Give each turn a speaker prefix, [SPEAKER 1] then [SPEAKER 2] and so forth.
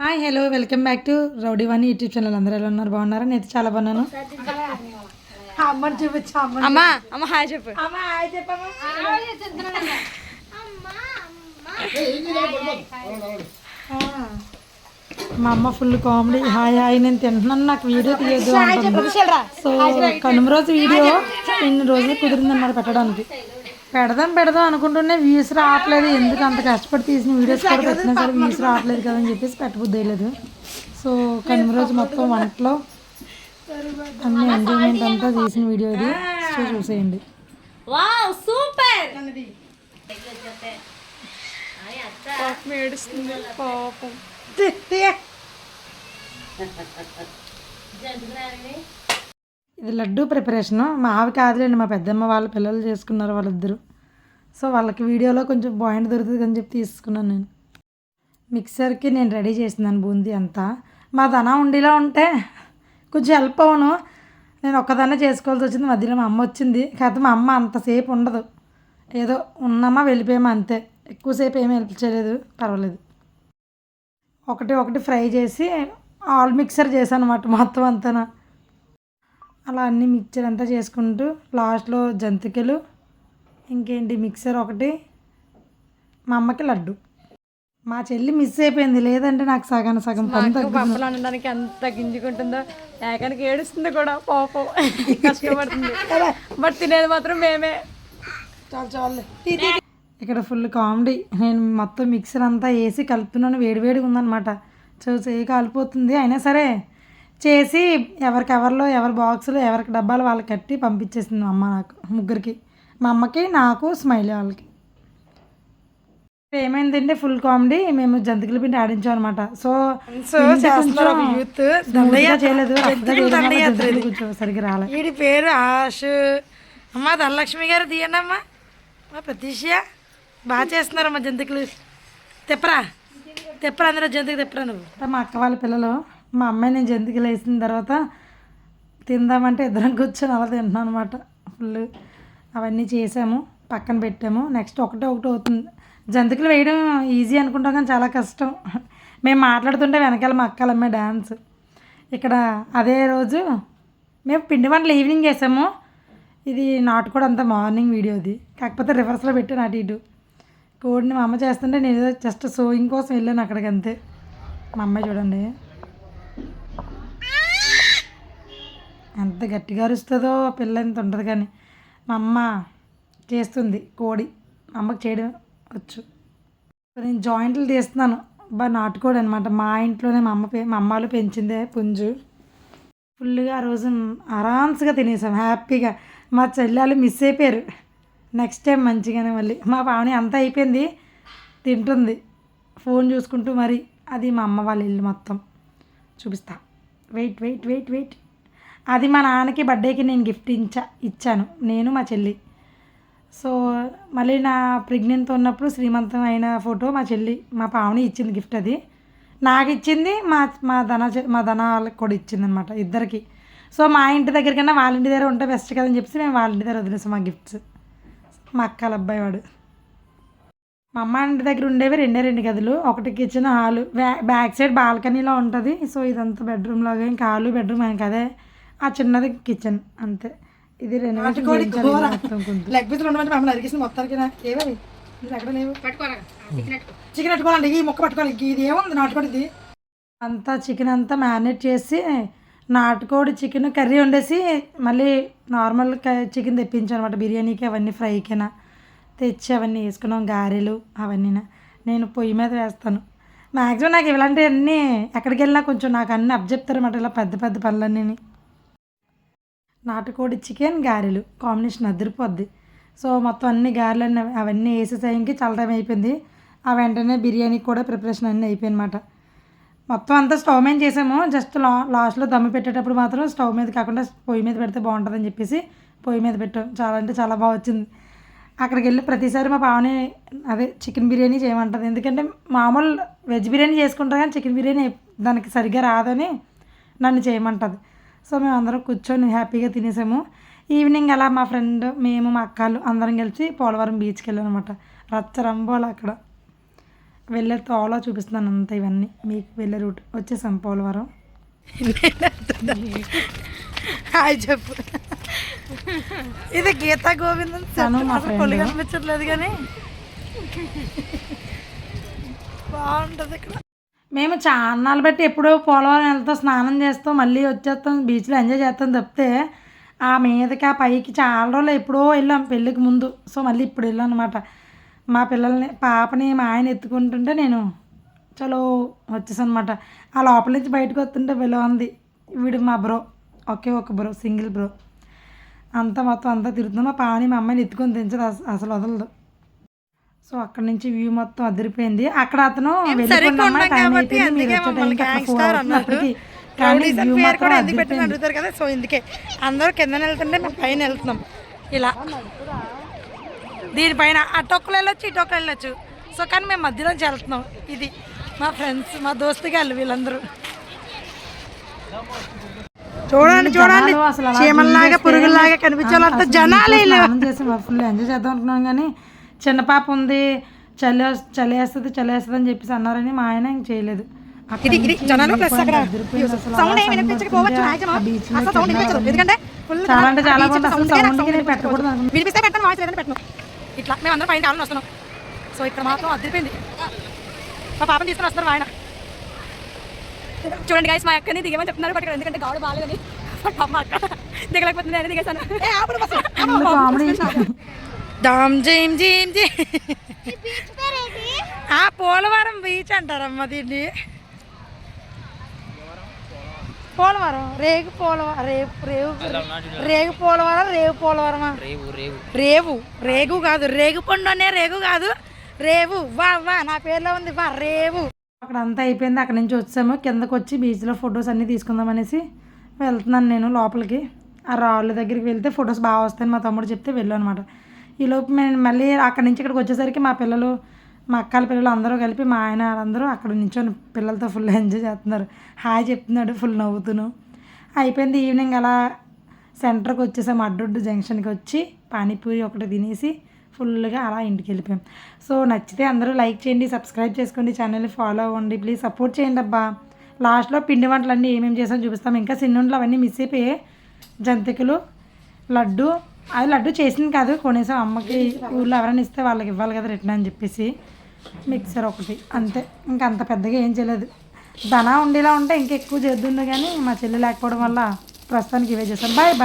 [SPEAKER 1] Hi hello welcome back to rowdy one YouTube channel. అందరూ ఎలా ఉన్నారు? బాగున్నారా? నేను చాలా బాగున్నాను. అమ్మని చూపించు అమ్మ.
[SPEAKER 2] అమ్మా అమ్మ హాయ్ చెప్పు.
[SPEAKER 1] అమ్మ హాయ్ చెప్పమ్మా. ఆ. మా అమ్మ ఫుల్ కామెడీ హాయ్ హాయ్ నేను తింటున్నాను. నాకు వీడియో తీయద్దు అంటుంది. సో కనుమ రోజు వీడియో ఇన్ని రోజులు కుదిరిందన్నమాట పెట్టడానికి. పెడదాం పెడదాం అనుకుంటూనే వ్యూస్ రావట్లేదు. ఎందుకు అంత కష్టపడి తీసిన వీడియోస్ కూడా పెట్టినా సరే వ్యూస్ రావట్లేదు కదా అని చెప్పేసి పెట్టబుద్ధి వేయలేదు సో కనుమ రోజు మొత్తం వంటలో అన్ని ఎంజాయ్మెంట్ అంతా తీసిన వీడియో ఇది. సో చూసేయండి.
[SPEAKER 2] Wow super! పాపం
[SPEAKER 1] ఇది లడ్డు ప్రిపరేషన్. మా ఆవి కాదులేండి మా పెద్దమ్మ వాళ్ళ పిల్లలు చేసుకున్నారు వాళ్ళిద్దరూ. సో వాళ్ళకి వీడియోలో కొంచెం పాయింట్ దొరుకుతుంది అని చెప్పి తీసుకున్నాను నేను. మిక్సర్కి నేను రెడీ చేసినాను బూందీ అంతా. మా ధన ఉండిలా ఉంటే కొంచెం హెల్ప్ అవును నేను ఒక్కదాన్నే చేసుకోవాల్సి వచ్చింది మధ్యలో మా అమ్మ వచ్చింది. కాకపోతే మా అమ్మ అంతసేపు ఉండదు. ఏదో ఉన్నామా వెళ్ళిపోయామా అంతే. ఎక్కువసేపు ఏమీ హెల్ప్ చేయలేదు పర్వాలేదు. ఒకటి ఒకటి ఫ్రై చేసి ఆల్ మిక్సర్ చేశాను అనమాట మొత్తం అంతా అలా అన్ని మిక్చర్ అంతా చేసుకుంటూ లాస్ట్లో జంతికలు ఇంకేంటి మిక్సర్ ఒకటి మా అమ్మకి లడ్డు. మా చెల్లి మిస్ అయిపోయింది లేదంటే నాకు సగం సగం
[SPEAKER 2] పప్పులు అనడానికి ఎంత గింజుకుంటుందో ఏకానికి ఏడుస్తుంది కూడా పాపం. కష్టపడుతుంది. బట్ తినేది మాత్రం మేమే.
[SPEAKER 1] చాలు చాలు ఇక్కడ ఫుల్ కామెడీ. నేను మొత్తం మిక్సర్ అంతా వేసి కలుపుతున్నాను వేడివేడిగా ఉందన్నమాట. చూసి కాలిపోతుంది అయినా సరే. చేసి ఎవరికి ఎవరిలో ఎవరి బాక్సులు ఎవరికి డబ్బాలు వాళ్ళకి కట్టి పంపించేసింది మా అమ్మ నాకు ముగ్గురికి. మా అమ్మకి నాకు స్మైలీ వాళ్ళకి. ఏమైందంటే ఫుల్ కామెడీ మేము జంతికల పిండి ఆడించాం అనమాట సో చేయలేదు. సరిగ్గా రాలేదు
[SPEAKER 3] వీడి పేరు ఆష్ అమ్మ ధనలక్ష్మి గారు తీయండి అమ్మా మా ప్రతీష బాగా చేస్తున్నారమ్మా జంతికలు. తెప్పరా. తెప్పరా అందరూ జంతికి తెప్పరా నువ్వు.
[SPEAKER 1] మా అక్క వాళ్ళ పిల్లలు మా అమ్మాయి నేను జంతికలు వేసిన తర్వాత తిందామంటే ఇద్దరం కూర్చొని అలా తింటున్నాం అనమాట ఫుల్ అవన్నీ చేసాము పక్కన పెట్టాము. నెక్స్ట్ ఒకటే ఒకటి అవుతుంది. జంతికలు వేయడం ఈజీ అనుకుంటాం కానీ చాలా కష్టం. మేము మాట్లాడుతుంటే వెనకాల మా అక్కలమ్మే డ్యాన్స్ ఇక్కడ అదే రోజు మేము పిండి వంటలు ఈవినింగ్ వేసాము ఇది నాటుకోడి అంతా మార్నింగ్ వీడియోది కాకపోతే రివర్స్లో పెట్టాను అటు ఇటు. కోడిని మా అమ్మ చేస్తుంటే నేను ఏదో జస్ట్ సోయింగ్ కోసం వెళ్ళాను అక్కడికి అంతే. మా అమ్మాయి చూడండి. ఎంత గట్టిగా అరుస్తుందో పిల్ల ఎంత ఉండదు కానీ మా అమ్మ చేస్తుంది కోడి. మా అమ్మకి చేయడం వచ్చు. నేను జాయింట్లు తీస్తున్నాను. బా నాటుకోడి అనమాట మా ఇంట్లోనే మా అమ్మ పె- మా అమ్మ వాళ్ళు పెంచిందే పుంజు. ఫుల్గా ఆ రోజు ఆరామ్స్గా తినేసాం. హ్యాపీగా. మా చెల్లెలు మిస్ అయిపోయారు. నెక్స్ట్ టైం మంచిగానే మళ్ళీ. మా పావని అంతా అయిపోయింది. తింటుంది. ఫోన్ చూసుకుంటూ మరి అది మా అమ్మ వాళ్ళ ఇల్లు మొత్తం. చూపిస్తా. Wait wait wait wait. అది మా నాన్నకి బర్త్డేకి నేను గిఫ్ట్ ఇచ్చా ఇచ్చాను. నేను మా చెల్లి. సో మళ్ళీ నా ప్రెగ్నెంట్ ఉన్నప్పుడు శ్రీమంతం అయిన ఫోటో మా చెల్లి మా పావని ఇచ్చింది గిఫ్ట్ అది. నాకు ఇచ్చింది మా మా ధన మా ధన వాళ్ళకి కూడా ఇచ్చింది అనమాట ఇద్దరికి. సో మా ఇంటి దగ్గర కన్నా వాళ్ళ ఇంటి దగ్గర ఉంటే బెస్ట్ కదని చెప్పి మేము వాళ్ళ ఇంటి దగ్గర వదిలేసాం మా గిఫ్ట్స్ మా అక్కల అబ్బాయి వాడు. మా అమ్మ ఇంటి దగ్గర ఉండేవి రెండే రెండు గదులు. ఒకటి కిచెన్ హాలు. బ్యాక్ సైడ్ బాల్కనీలో ఉంటుంది. సో ఇదంతా బెడ్రూమ్ లాగా ఇంకా హాలు బెడ్రూమ్ ఇంకా అదే. ఆ చిన్నది కిచెన్ అంతే. ఇది రెనోవేషన్
[SPEAKER 3] లెగ్ మమ్మల్ని అరిగేసింది మొత్తానికి ఎక్కడ లేవు? చికెన్ పెట్టుకోవాలండి ఈ ముక్క పట్టుకోవాలి. ఇది ఏముంది నాటుకోడి ఇది?
[SPEAKER 1] అంతా చికెన్ అంతా మ్యారినేట్ చేసి నాటుకోడి చికెన్ కర్రీ వండేసి మళ్ళీ నార్మల్ చికెన్ తెప్పించాను అనమాట బిర్యానీకి అవన్నీ ఫ్రైకేనా. తెచ్చి అవన్నీ వేసుకున్నాం. గారెలు అవన్నీ నేను పొయ్యి మీద వేస్తాను. మ్యాక్సిమం నాకు ఇలాంటివన్నీ ఎక్కడికి వెళ్ళినా కొంచెం నాకు అన్నీ అబ్జెప్తారు అనమాట ఇలా పెద్ద పెద్ద పనులన్నీ నాటుకోడి చికెన్ గారెలు కాంబినేషన్ అదిరిపోద్ది. సో మొత్తం అన్ని గారెలు అన్నీ అవన్నీ వేసేసాయంకి చాలా టైం అయిపోయింది. ఆ వెంటనే బిర్యానీకి కూడా ప్రిపరేషన్ అన్నీ అయిపోయినమాట. మొత్తం అంతా స్టవ్ మీద చేసాము. జస్ట్ లా లాస్ట్లో దమ్ము పెట్టేటప్పుడు మాత్రం స్టవ్ మీద కాకుండా పొయ్యి మీద పెడితే బాగుంటుందని చెప్పేసి పొయ్యి మీద పెట్టాం. చాలా అంటే చాలా బాగా వచ్చింది. అక్కడికి వెళ్ళి ప్రతిసారి మా పావని అదే చికెన్ బిర్యానీ చేయమంటుంది. ఎందుకంటే మామూలు వెజ్ బిర్యానీ చేసుకుంటారు కానీ చికెన్ బిర్యానీ దానికి సరిగ్గా రాదని నన్ను చేయమంటుంది. సో మేము అందరం కూర్చొని హ్యాపీగా తినేసాము. ఈవినింగ్ అలా మా ఫ్రెండ్ మేము మా అక్కలు అందరం కలిసి పోలవరం బీచ్కి వెళ్ళాం అనమాట రచ్చ రంబోలు అక్కడ. వెళ్ళే తోలో చూపిస్తున్నాను అంత ఇవన్నీ. మీకు వెళ్ళే రూట్. వచ్చేసాం పోలవరం.
[SPEAKER 3] హాయ్ చెప్పు. ఇది గీతా గోవిందం. కనిపించట్లేదు కానీ. బాగుంటుంది ఇక్కడ.
[SPEAKER 1] మేము చాన్నాళ్ళు బట్టి ఎప్పుడో పోలవరం వెళ్తాం స్నానం చేస్తాం మళ్ళీ వచ్చేస్తాం బీచ్లో ఎంజాయ్ చేస్తాం తప్పితే ఆ మీదకి ఆ పైకి చాలా రోజులు ఎప్పుడో వెళ్ళాం పెళ్ళికి ముందు. సో మళ్ళీ ఇప్పుడు వెళ్ళాం అనమాట మా పిల్లల్ని పాపని మా ఆయన ఎత్తుకుంటుంటే నేను చలో వచ్చేసాను అనమాట ఆ లోపల నుంచి బయటకు వస్తుంటే వెళ్ళి ఉంది వీడు మా బ్రో ఒకే ఒక బ్రో సింగిల్ బ్రో. అంతా మొత్తం అంతా తిరుగుతుంది మా పాని మా అమ్మాయిని ఎత్తుకొని తెంచదు అసలు వదలదు. సో అక్కడ నుంచి వ్యూ మొత్తం అదిరిపోయింది. అక్కడ అతను.
[SPEAKER 3] అడుగుతారు కదా? సో ఇందుకే. అందరూ కింద వెళ్తుంటే మేము పైన వెళ్తున్నాం. ఇలా. దీనిపైన అటు ఒక్కరు వెళ్ళొచ్చు ఇటు ఒక్కరు వెళ్ళొచ్చు. సో కానీ మేము మధ్యలోంచి వెళ్తున్నాం. ఇది మా ఫ్రెండ్స్ మా దోస్తుగాళ్ళు వీళ్ళందరూ. చూడండి చూడండి. చీమల్లాగా పురుగుల్లాగా కనిపించే వాళ్ళంతా
[SPEAKER 1] అసలు
[SPEAKER 3] జనాలే
[SPEAKER 1] చేసి ఫుల్ ఎంజాయ్ చేద్దాం అనుకున్నాం కానీ చిన్న పాప ఉంది చలి వస్- చలి వేస్తుంది చలి వేస్తుంది అని చెప్పేసి అన్నారని మా ఆయన ఇంక చేయలేదు. చాలా అంటే చాలా
[SPEAKER 3] beach
[SPEAKER 1] బాగుంది. అసలు
[SPEAKER 3] sound కే నాకు
[SPEAKER 1] sound కి
[SPEAKER 3] sound
[SPEAKER 1] నేను పెట్టకూడదు అనుకున్నా.
[SPEAKER 3] వినిపిస్తే పెట్టను వాయిస్ లేదని పెట్టను. ఇట్లా మేము అందరం పైన కావాలని వస్తున్నాం. సో ఇక్కడ మాత్రం అదిరిపోయింది. మా పాపని తీసుకుని వస్తున్నారు ఆయన.
[SPEAKER 2] చూడండి గైస్ మా అక్కని దిగమని చెప్తున్నారు బట్ ఇక్కడ ఎందుకంటే గాడు బాగాలేదని. పాప మా అక్క దిగలేకపోతుంది నేను దిగేసాను
[SPEAKER 3] డామ్ జీమ్ జీమ్ జీ ఆ పోలవరం బీచ్ అంటారమ్మా దీన్ని. పోలవరం రేగు పోలవరం రేపు రేవు రేగు పోలవరం రేవు పోలవరమా? రేవు రేగు కాదు రేగు పండు అనే రేగు కాదు. రేవు వా వా నా పేరులో ఉంది వా రేవు.
[SPEAKER 1] అక్కడ అంతా అయిపోయింది అక్కడ నుంచి వచ్చాము. కిందకు వచ్చి బీచ్లో ఫొటోస్ అన్నీ తీసుకుందాం అనేసి వెళ్తున్నాను నేను లోపలికి. ఆ రాళ్ళ దగ్గరికి వెళ్తే ఫొటోస్ బాగా వస్తాయని మా తమ్ముడు చెప్తే వెళ్ళాను అనమాట ఈలోపు మేము మళ్ళీ అక్కడి నుంచి ఇక్కడికి వచ్చేసరికి మా పిల్లలు మా అక్కల పిల్లలు అందరూ కలిపి మా ఆయన అందరూ అక్కడ నించొని పిల్లలతో ఫుల్ ఎంజాయ్ చేస్తున్నారు. హాయ్ చెప్తున్నాడు ఫుల్ నవ్వుతూను. అయిపోయింది ఈవినింగ్ అలా సెంటర్కి వచ్చేసాము అడ్డొడ్డు జంక్షన్కి వచ్చి పానీపూరి ఒకటి తినేసి ఫుల్గా అలా ఇంటికి వెళ్ళిపోయాం. సో నచ్చితే అందరూ లైక్ చేయండి సబ్స్క్రైబ్ చేసుకోండి ఛానల్ని ఫాలో అవ్వండి ప్లీజ్ సపోర్ట్ చేయండి అబ్బా. లాస్ట్లో పిండి వంటలు అన్నీ ఏమేమి చేసామో చూపిస్తాం. ఇంకా సిన్నుండ్లు అవన్నీ మిస్ అయిపోయాయి. జంతికలు లడ్డు అది లడ్డు చేసింది కాదు కొనేసాం. అమ్మకి ఊళ్ళో ఎవరైనా ఇస్తే వాళ్ళకి ఇవ్వాలి కదా రిటర్న్ అని చెప్పేసి మిక్సర్ ఒకటి అంతే. ఇంకా అంత పెద్దగా ఏం చేయలేదు. ధనా ఉండేలా ఉంటే ఇంకా ఎక్కువ చేద్దుండే కానీ మా చెల్లి లేకపోవడం వల్ల ప్రస్తుతానికి ఇవే చేస్తాం బాయ్ బాయ్.